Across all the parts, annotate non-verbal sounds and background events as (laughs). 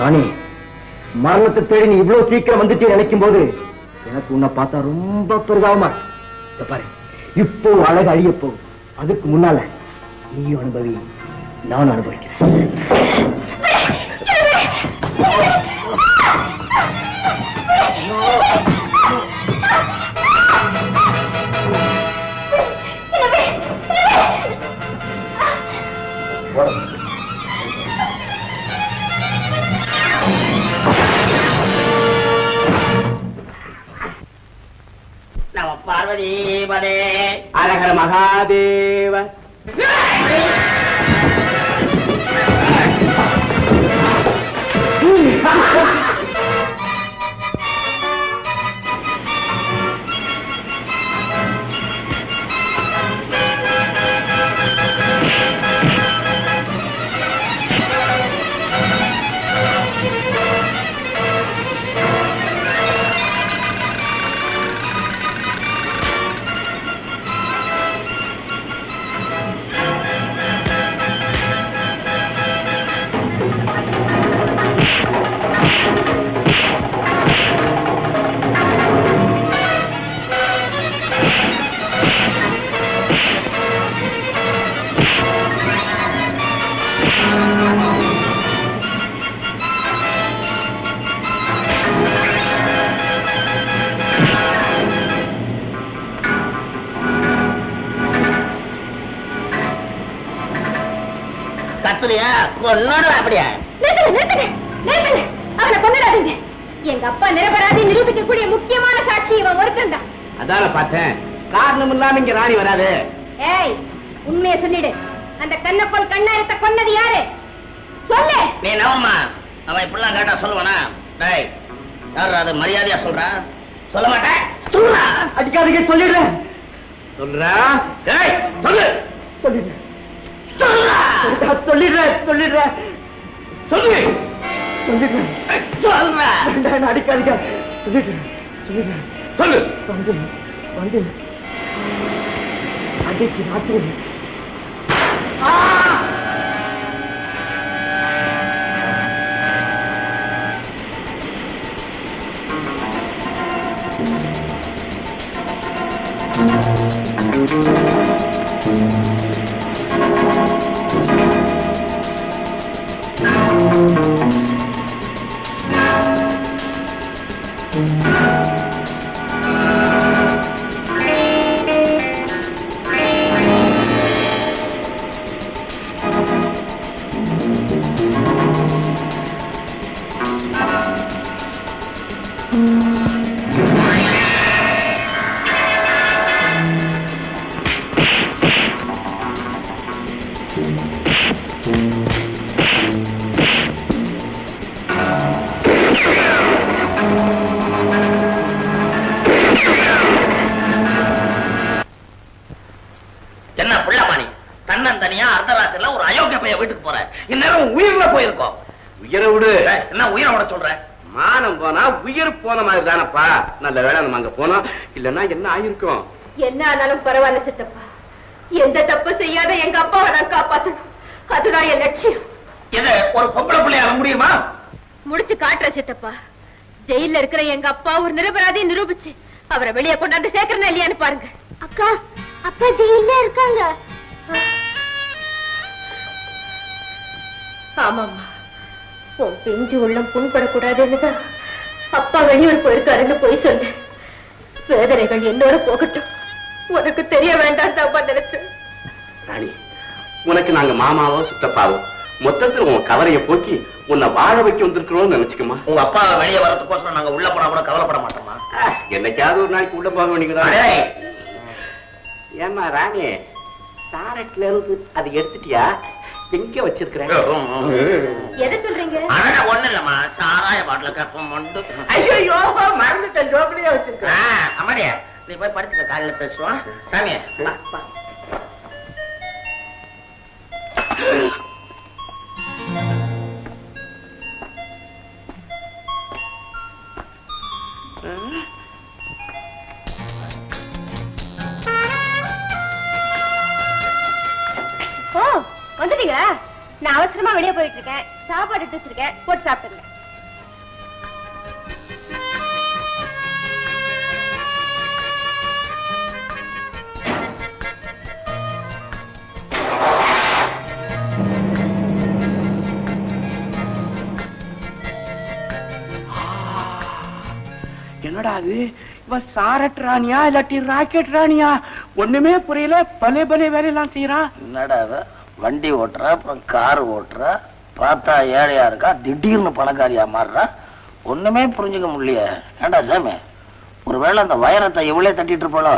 ராணி மரணத்தை தேடி நீ இவ்வளவு சீக்கிரம் வந்துட்டு நினைக்கும் போது எனக்கு உன்னை பார்த்தா ரொம்ப பெரிதாவமா இருக்கு. பாரு இப்போ அழகு அழிய போகும் அதுக்கு முன்னால நீயும் அனுபவி நானும் அனுபவிக்கிறேன். நம పదే హర మహాదేవ கத்துறியா கொன்னோட அப்படியா? நிறுத்துங்க நிறுத்துங்க நிறுத்துங்க. அவனை கொண்டுடாதீங்க எங்க அப்பா நிரபராதி நிரூபிக்கக்கூடிய முக்கியமான சாட்சி இவன் ஒருத்தன் தான் அதான பார்த்தேன். காரணம் இல்லாம இங்க ராணி வராது. ஏய் உண்மையை சொல்லிடு. அந்த கண்ணப்பன் கண்ணாரத்தை கொன்னது யாரு? சொல்லு. நீ நவமா அவன் இப்படிலாம் கேட்டா சொல்லுவானா? டேய் யார் அது? மரியாதையா சொல்றா? சொல்ல மாட்டேன். சொல்றா. அடிக்காதீங்க சொல்லிடுறேன். சொல்றா? டேய் சொல்லு. சொல்லிடுறேன். சொல்லிடுறேன் சொல்லிடுறேன் சொல்லு! சொல்லிடுறேன் சொல்றா! வேண்டாம், என்ன அடிக்காதீங்க. சொல்லிடுறேன் சொல்லிடுறேன் சொல்லு! வந்து வந்து. அன்றைக்கு ராத்திரி. Thank என்ன பிள்ளைமானி தன்னன் தனியா அர்த்தராத்திரில ஒரு அயோக்கிய பையன் வீட்டுக்கு போற இந்நேரம் உயிர்ல போயிருக்கோம். உயிரை விடு. என்ன உயிரை விட சொல்ற? மானம் போனா உயிர் போன மாதிரி தானப்பா. நல்ல வேளை நம்ம அங்க போனோம். இல்லன்னா என்ன ஆயிருக்கும்? என்ன ஆனாலும் பரவாயில்ல சித்தப்பா. எந்த தப்பு செய்யாத எங்க அப்பாவை நான் காப்பாத்தணும். அதுதான் என் லட்சியம். இது ஒரு பொம்பளை பிள்ளையால முடியுமா? முடிச்சு காட்டுற சித்தப்பா. ஜெயில இருக்கிற எங்க அப்பா ஒரு நிரபராதி நிரூபிச்சு அவரை வெளியே கொண்டாந்து சேர்க்கறனா இல்லையான்னு பாருங்க. அக்கா அப்பா ஜெயில இருக்காங்க. ஆமாம்மா. உன் பிஞ்சு உள்ளம் புண்படக்கூடாதுன்னுதான் அப்பா வெளியூர் போயிருக்காருன்னு போய் சொல்லு வேதனைகள் என்னோட போகட்டும். உனக்கு தெரிய வேண்டாம் தான் நினைச்சேன். ராணி உனக்கு நாங்க மாமாவோ சித்தப்பாவோ மொத்தத்துல உன் கவலைய போக்கி உன்னை வாழ வைக்க வந்திருக்கிறோம்னு நினைச்சுக்கமா உங்க அப்பா வெளியே வரதுக்கோசரம் நாங்க உள்ள போனா கூட கவலைப்பட மாட்டோமா என்னைக்காவது ஒரு நாளைக்கு உள்ள போக வேண்டியதுதான். டேய், ஏமா ராணி சாரட்ல இருந்து அது எடுத்துட்டியா? எங்க வச்சிருக்கிறேன். எதை சொல்றீங்க? அட ஒண்ணு இல்லம்மா. சாராய பாட்டில கப்பம் மண்டு ஐயோ மறந்துட்டேன். ஜோக்கடியா வச்சிருக்கேன் அம்மாடியா நீ போய் படிச்சுக்க காலையில பேசுவோம். சாமி என்னடா அது? இவ சாரட் ராணியா இல்லாட்டி ராக்கெட் ராணியா? ஒண்ணுமே புரியல. பலே பலே வேலையெல்லாம் செய்யறான் என்னடா வண்டி ஓட்டுற அப்புறம் கார் ஓட்டுற பார்த்தா ஏழையா இருக்கா திடீர்னு பணக்காரியா மாறுறா. ஒண்ணுமே புரிஞ்சுக்க முடியலையே. ஏண்டா சாமி? ஒருவேளை அந்த வைரத்தை இவளே தட்டிட்டு இருப்பாளோ?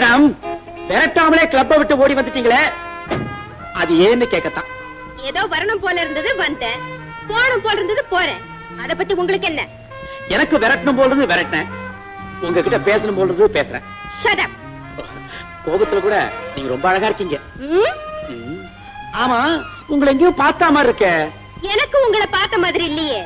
மேடம் விரட்டாமலே கிளப்பை விட்டு ஓடி வந்துட்டீங்களே? அது ஏன்னு கேட்கத்தான் ஏதோ வரணும் போல இருந்தது வந்தேன். போகணும் போல இருந்தது போறேன். அத பத்தி உங்களுக்கு என்ன? எனக்கு விரட்டணும் போல இருந்து விரட்டினேன். உங்ககிட்ட பேசணும் போல இருந்து பேசுறேன். ஷட் கோபத்துல கூட நீங்க ரொம்ப அழகா இருக்கீங்க. ஆமா உங்களை எங்கேயோ பார்த்தா மாதிரி இருக்க. எனக்கு உங்களை பார்த்த மாதிரி இல்லையே.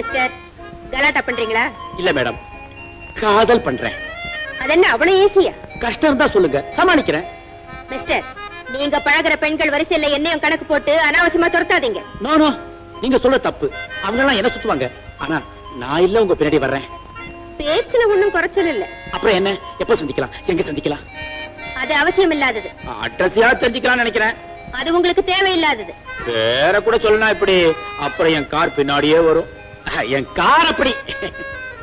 மிஸ்டர். கலாட்டா பண்றீங்களா? இல்ல மேடம். காதல் பண்றேன். அது என்ன அவ்வளவு ஈஸியா கஷ்டம் தான் சொல்லுங்க. சமாளிக்கிறேன். மிஸ்டர் நீங்க பழகுற பெண்கள் வரிசையில என்னையும் கணக்கு போட்டு அனாவசியமா துரத்தாதீங்க. நோ நீங்க சொல்ல தப்பு. அவங்க எல்லாம் என்ன சுத்துவாங்க? ஆனா நான் இல்ல உங்க பின்னாடி வர்றேன். பேச்சுல ஒண்ணும் குறைச்சல் இல்ல. அப்புறம் என்ன? எப்ப சந்திக்கலாம்? எங்க சந்திக்கலாம்? அது அவசியம் இல்லாதது அட்ரஸையா தெரிஞ்சுக்கலாம்னு நினைக்கிறேன். அது உங்களுக்கு தேவையில்லாதது. வேற கூட சொல்லலாம் இப்படி அப்புறம் என் கார் பின்னாடியே வரும். என் கார் அப்படி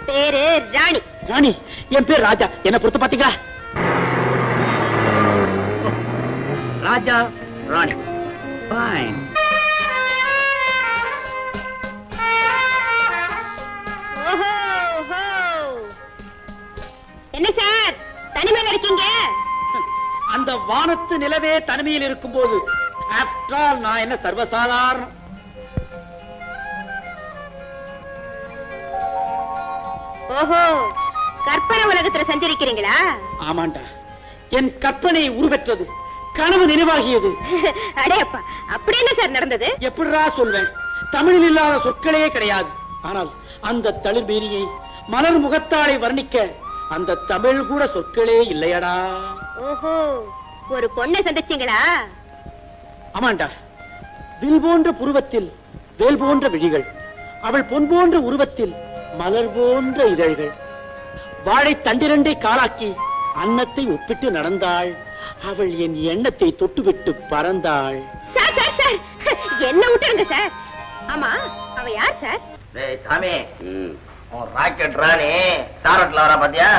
பேரு ராணி. ராணி என் பேர் ராஜா. என்ன பொறுத்து பாத்தீங்களா ராஜா ராணி. ஃபைன். என்ன சார் தனிமையில இருக்கீங்க? அந்த வானத்து நிலவே தனிமையில் இருக்கும்போது ஆஃப்டர் ஆல் நான் என்ன சர்வசாதாரணம் ஓஹோ கற்பனை உலகத்துல சஞ்சரிக்கிறீங்களா? ஆமாண்டா. என் கற்பனை உருவெற்றது கனவு நினைவாகியது. (laughs) அடே அப்பா அப்படி என்ன சார் நடந்தது? எப்படிடா சொல்வேன்? தமிழில் இல்லாத சொற்களே கிடையாது. ஆனால் அந்த தளிர்பீரியை மலர் முகத்தாளை வர்ணிக்க அந்த தமிழ் கூட சொற்களே இல்லையடா. ஓஹோ ஒரு பொண்ணை சந்திச்சீங்களா? ஆமாண்டா. வில் போன்ற புருவத்தில் வேல் போன்ற விழிகள் அவள் பொன் போன்ற உருவத்தில் மலர் போன்ற இதழ்கள். வாழை தண்டிரண்டை காலாக்கி அன்னத்தை ஒப்பிட்டு நடந்தாள். அவள் என் எண்ணத்தை தொட்டுவிட்டு பறந்தாள். Sir sir sir. என்ன விட்டுருங்க சார்? ஆமா அவ யார் சார்? டேய் சாமி. ராக்கெட் ராணி. சாரட்ல வரா பாத்தியா?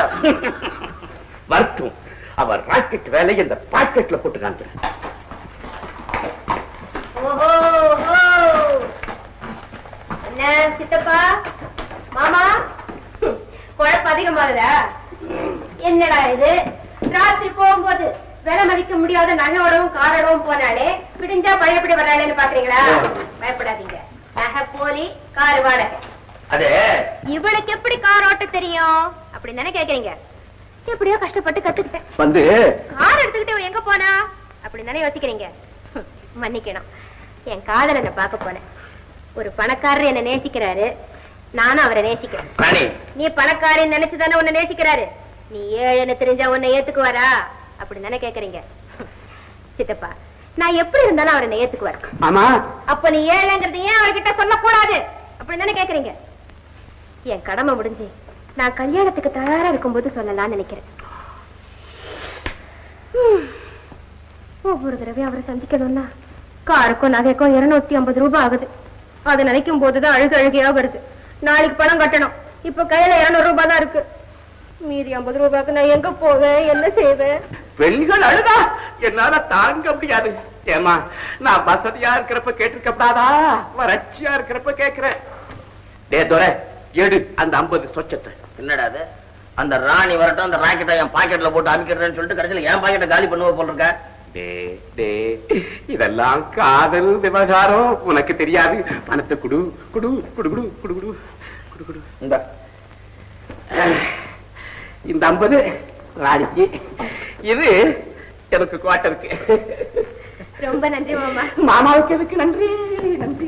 (laughs) வரட்டும். அவர் ராக்கெட் வேலையை இந்த பாக்கெட்ல போட்டு காமிக்கிறேன். ஓஹோ ஓஹோ. என்ன சித்தப்பா. மாமா குழப்பம் அதிகமாகுதா? என்னடா இது? ராத்திரி போகும்போது விலை மதிக்க முடியாத நகையோடவும் காரோடவும் போனாலே விடிஞ்சா பழையபடி வர்றாளேன்னு பாக்குறீங்களா? பயப்படாதீங்க. நகை போலி கார் வாடகை. அது? இவளுக்கு எப்படி கார் ஓட்ட தெரியும்? அப்படின்னு தானே கேக்குறீங்க. எப்படியோ கஷ்டப்பட்டு கத்துக்கிட்டேன். வந்து. கார் எடுத்துக்கிட்டு எங்க போனா? அப்படின்னு தானே யோசிக்கிறீங்க. மன்னிக்கணும். என் காதலனை பார்க்க போனேன். ஒரு பணக்காரர் என்ன நேசிக்கிறாரு. நானும் அவரை நேசிக்கிறேன். நீ பணக்காரன் நினைச்சு தானே உன்னை நேசிக்கிறாரு? நீ ஏழைன்னு தெரிஞ்சா உன்னை ஏத்துக்குவாரா? அப்படின்னு தானே கேக்குறீங்க. சித்தப்பா நான் எப்படி இருந்தாலும் அவரை ஏத்துக்குவார் ஆமா. அப்ப நீ ஏழைங்கிறது ஏன் அவர்கிட்ட சொல்லக்கூடாது? அப்படின்னு தானே கேக்குறீங்க. என் கடமை முடிஞ்சு நான் கல்யாணத்துக்கு தயாரா இருக்கும்போது சொல்லலாம்னு நினைக்கிறேன். ஒவ்வொரு தடவையும் அவரை சந்திக்கணும்னா காருக்கும் நகைக்கும் இருநூத்தி ஐம்பது ரூபாய் ஆகுது. அதை நினைக்கும் போதுதான் அழுகு அழுகையா வருது. நாளைக்கு பணம் கட்டணும். இப்ப கையில இருநூறு ரூபாய் தான் இருக்கு. மீதி ஐம்பது ரூபாய்க்கு நான் எங்க போவேன்? என்ன செய்வேன்? பெண்கள் அழுதா? என்னால தாங்க முடியாது. ஏமா நான் வசதியா இருக்கிறப்ப கேட்டிருக்கப்படாதா வறட்சியா இருக்கிறப்ப கேக்குறேன் டே துரை எடு அந்த ஐம்பது சொச்சத்தை. என்னடா அது? அந்த ராணி வரட்டும் அந்த ராக்கெட்டை என் பாக்கெட்ல போட்டு அமைக்கிறேன்னு சொல்லிட்டு கடைசியில் என் பாக்கெட்டை காலி பண்ணுவ போல இருக்க. இதெல்லாம் காதல் விவகாரம். உனக்கு தெரியாது. பணத்தை குடு குடு குடு குடு குடு குடு. குடு குடு. இந்த. இந்த ஐம்பது ராணிக்கு. இது எனக்கு குவாட்டருக்கு ரொம்ப நன்றி மாமா. மாமாவுக்கு எதுக்கு நன்றி? நன்றி.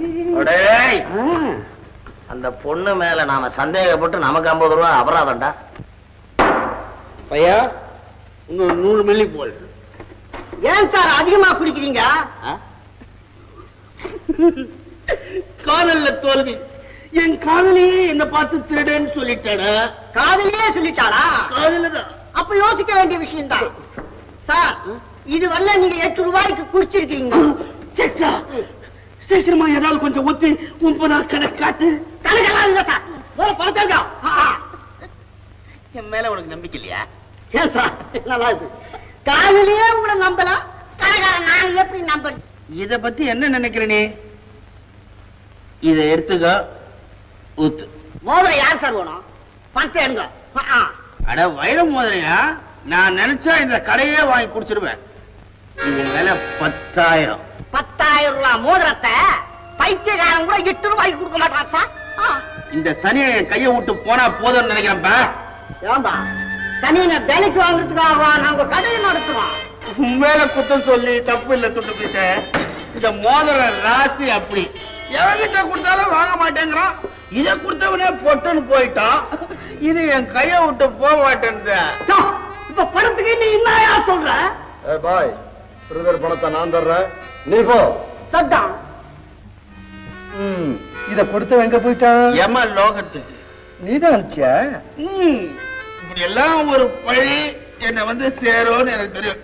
அந்த பொண்ணு மேல நாம சந்தேகப்பட்டு நமக்கு ஐம்பது ரூபா அபராதம்டா. பையா இன்னும் நூறு மில்லி போல் ஏன் சார் அதிகமா குடிக்கிறீங்க? காதல்ல தோல்வி. என் காதலியே என்ன பார்த்து திருடேன்னு சொல்லிட்டாடா? காதலியே சொல்லிட்டாளா? காதல தான் அப்ப யோசிக்க வேண்டிய விஷயம் தான் சார் இது வரல நீங்க எட்டு ரூபாய்க்கு குடிச்சிருக்கீங்க. சீக்கிரமா ஏதாவது கொஞ்சம் ஊத்தி உன் நான் கணக்கு காட்டு. கணக்கெல்லாம் இல்ல சார். முதல்ல பணத்தாங்க என் மேல உனக்கு நம்பிக்கை இல்லையா? ஏன் சார்? நல்லா இருக்கு. காதலியே உங்களை நம்பலாம். கணக்காரன் நான் எப்படி நம்புறேன் இத பத்தி என்ன நினைக்கிற நீ இத எடுத்துக்க ஊத்து. மோதிரம் யார் சார் வேணும் பணத்தை எடுங்க. அட வைர மோதிரையா? நான் நினைச்சா இந்த கடையே வாங்கி குடிச்சிருவேன். இது விலை பத்தாயிரம். பத்தாயிரம் ரூபாய் மோதிரத்தை பைத்தியக்காரன் கூட எட்டு ரூபாய்க்கு கொடுக்க மாட்டான் சார். இந்த சனியை கையை விட்டு போனா போதும்னு நினைக்கிறேன்ப்பா ஏம்பா சனியனை வேலைக்கு வாங்குறதுக்காக நாங்க கடையை நடத்துறோம். உன் மேல குத்தம் சொல்லி தப்பு இல்ல துட்டு பிச்ச இந்த மோதிர ராசி அப்படி. எவன்கிட்ட கொடுத்தாலும் வாங்க மாட்டேங்கிறான். இத கொடுத்தவனே பொட்டுன்னு போயிட்டான். இது என் கைய விட்டு போக மாட்டேன் இப்ப பணத்துக்கு நீ என்னயா சொல்ற? பாய் பிரதர் பணத்தை நான் தர்றேன். நீ போ. சட்டான் இத கொடுத்து எங்க போயிட்டான்? எம லோகத்துக்கு. நீதான் அனுப்பிச்சியா? இப்படி எல்லாம் ஒரு பழி என்ன வந்து சேரும்னு எனக்கு தெரியும்.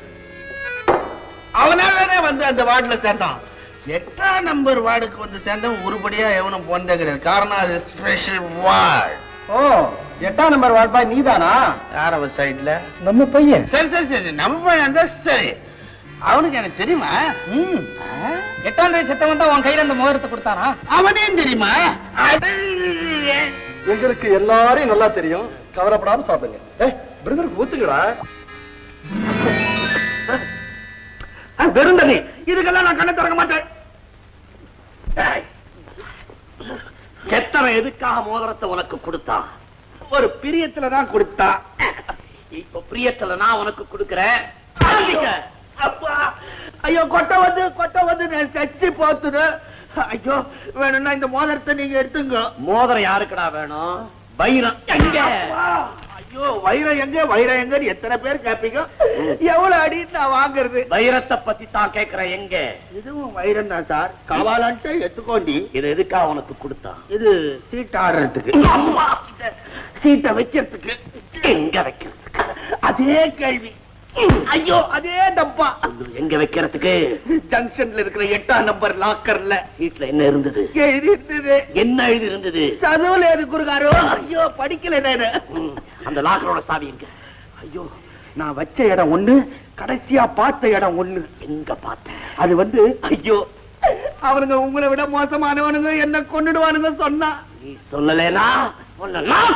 அவனாலதானே வந்து அந்த வார்டுல சேர்ந்தான். எட்டாம் நம்பர் வார்டுக்கு வந்து சேர்ந்தவன் உருப்படியா எவனும் போனதே கிடையாது. காரணம் அது ஸ்பெஷல் வார்டு ஓ எட்டாம் நம்பர் வாட்பாய் நீதானா? யார் அவன் சைடுல நம்ம பையன். சரி சரி சரி. நம்ம பையன் தான் சரி. அவனுக்கு எனக்கு தெரியுமா? ம். எட்டாம் தேதி செத்தவன் தான் உன் கையில அந்த மோதிரத்தை கொடுத்தானா? அவனையும் தெரியுமா? அட, எங்களுக்கு எல்லாரையும் நல்லா தெரியும். கவலைப்படாம சாப்பிடுங்க. ஏ பிரதருக்கு ஊத்துக்கடா வெறும் தண்ணி இதுக்கெல்லாம் நான் கண்ணை திறக்க மாட்டேன். செத்தவன் எதுக்காக மோதிரத்தை உனக்கு கொடுத்தான்? ஒரு பிரியத்துல தான் கொடுத்தான். இப்ப பிரியத்துல நான் உனக்கு கொடுக்கிறேன். அப்பா ஐயோ கொட்டை வந்து கொட்டை வந்து நான் சச்சி போத்துடு ஐயோ வேணும்னா இந்த மோதிரத்தை நீங்க எடுத்துங்க. மோதிரம் யாருக்குடா வேணும்? வைரம். எங்க? ஐயோ வைரம் எங்க? வைரம் எங்கன்னு எத்தனை பேர் கேப்பீங்க? எவ்வளவு அடி நான் வாங்குறது? வைரத்தை பத்தி தான் கேக்குறேன் எங்க? இதுவும் வைரம் தான் சார். காவாலன்ட்டு எடுத்துக்கோண்டி. இது எதுக்காக உனக்கு கொடுத்தான் இது சீட் ஆடுறதுக்கு. சீட்டை வைக்கிறதுக்கு. எங்க வைக்கிறதுக்கு? அதே கேள்வி. ஐயோ அதே டப்பா. எங்க வைக்கிறதுக்கு? ஜங்ஷன்ல இருக்கிற எட்டாம் நம்பர் லாக்கர்ல சீட்ல என்ன இருந்தது? எழுதி இருந்தது என்ன எழுதி இருந்தது சதுவுல எது குருகாரோ ஐயோ படிக்கல நானு அந்த லாக்கரோட சாவி எங்க? ஐயோ நான் வச்ச இடம் ஒண்ணு கடைசியா பார்த்த இடம் ஒண்ணு. எங்க பார்த்தேன் அது வந்து ஐயோ. அவனுங்க உங்களை விட மோசமானவனுங்க என்ன கொன்னுடுவானுங்க சொன்னா. நீ சொல்லலைனா நான்.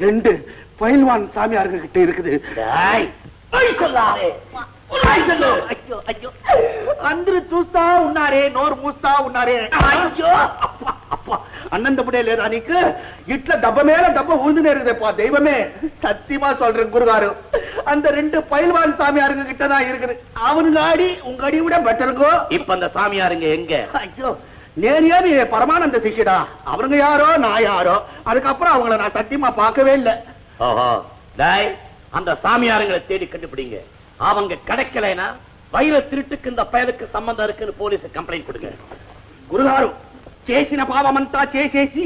ரெண்டு பயில்வான் சாமியாருங்க கிட்ட இருக்குது டேய், பொய் சொல்லாதே பொய் சொல்லு. ஐயோ ஐயோ అందరూ చూస్తా ఉన్నారే నోరు మూస్తా ఉన్నారే అయ్యో అప్ప అప్ప అన్నం తప్పుడే లేదా నీకు ఇట్లా దెబ్బ మీద దెబ్బ ఊందునే இருக்குதேப்பா தெய்வமே சத்தியமா சொல்றேன் குருகாரு அந்த ரெண்டு பயில்வான் சாமியாருங்க கிட்ட தான் இருக்குது அவனுங்க ஆடி உங்க அடி விட பெட்டருங்கோ இப்ப அந்த சாமியாருங்க எங்க ஐயோ நேரியா நீ பரமானந்த சிஷ்யடா அவனுங்க யாரோ நான் யாரோ அதுக்கப்புறம் அவங்கள நான் சத்தியமா பார்க்கவே இல்லை ஓஹோ டேய் அந்த சாமியாருங்களை தேடி கண்டுபிடிங்க அவங்க கிடைக்கலைனா வைர திருட்டுக்கு இந்த பயலுக்கு சம்பந்தம் இருக்குன்னு போலீஸ் கம்ப்ளைண்ட் கொடுங்க గురుగారు చేసిన పాపమంతా చేసేసి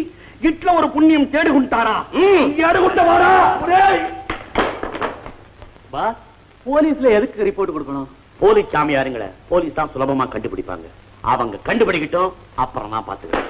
ఇట్లా ఒక పుణ్యం తేడుకుంటారా ఎడుకుంటావారా பா போலீஸ்ல எதுக்கு ரிப்போர்ட் கொடுக்கணும் போலீஸ் சாமியாருங்களை போலீஸ் தான் சுலபமா கண்டுபிடிப்பாங்க அவங்க கண்டுபிடிக்கட்டும் அப்புறம் நான் பாத்துக்கிறேன்